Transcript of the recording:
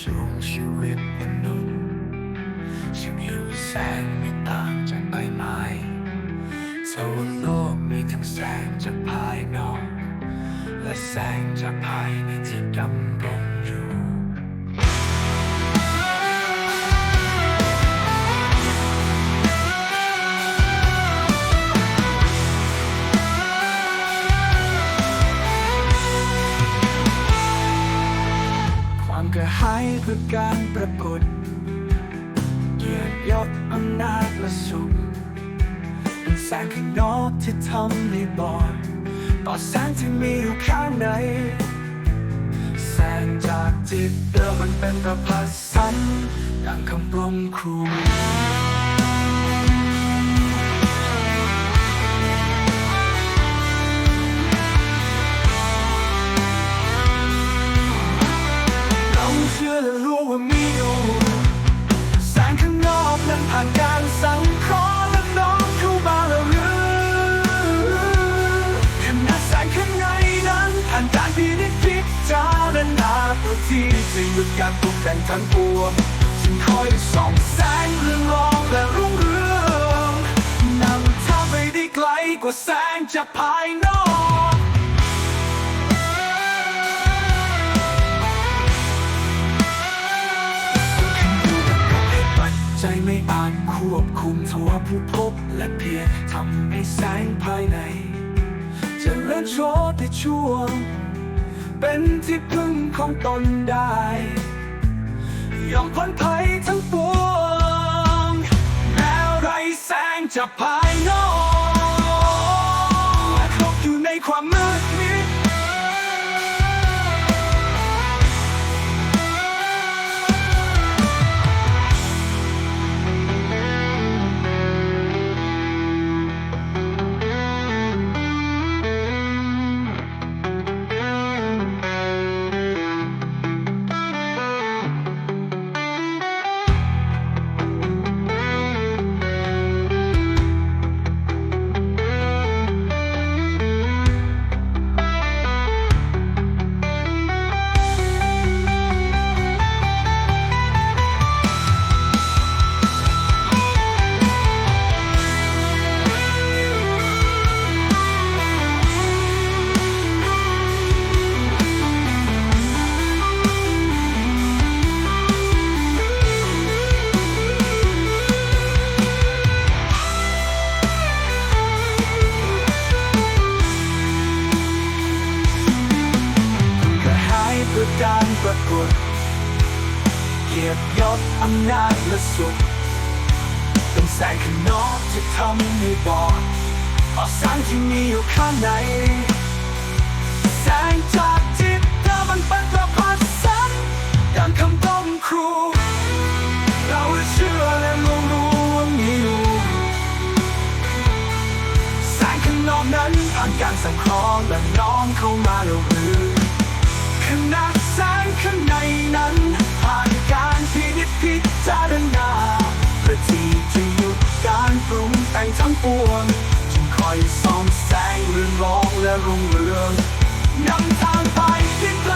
สูงชีวิตมนุษย์ชีวิตแสงไม่ต่างจากใบไม้สวรรค์โลกมีทั้งแสงจากภายนอก และแสงจากภายในที่ดำรง เพื่อการปรากฏเกียรติยศอำนาจและสุขเป็นแสงข้างนอกที่ทำให้บอดต่อแสงที่มีอยู่ข้างใน แสงจากจิตเดิมมันเป็นประพัสสันดังคำปลงครู จะหยุดการปรุงแต่งทั้งปวงจึงคอยส่องแสงเรืองรองและรุ่งเรืองนำทางไปได้ไกลกว่าแสงจากภายนอกปัจไม่อาจควบคุมทว่าผู้พบและเพียรทำให้แสงภายในเจะเริ่มโชดในช่วง เป็นที่พึ่งของตนได้ ยอมพ้นภัยทั้งปวงแม้ไรแสงจากภายนอกและครบอยู่ในความมืด การปรากฏเกียรติยศอำนาจและสุขเป็นแสงข้างนอกที่ทำให้บอดออกแสงที่มีอยู่ข้างใน แสงจากจิตเดิมมันเป็นประพัดสันดังคำต้มครู เราเชื่อและรู้รู้ว่ามีอยู่แสงข้างนอกนั้นผ่านการสังเคราะห์และน้อมเข้ามาเราหรือ ขนาดแสงข้างในนั้นผ่านการพินิจพิจารณาเพื่อที่จะหยุดการปรุงแต่งทั้งปวงจึงคอยส่องแสงเรืองรองและรุ่งเรืองนำทางไปที่ไกล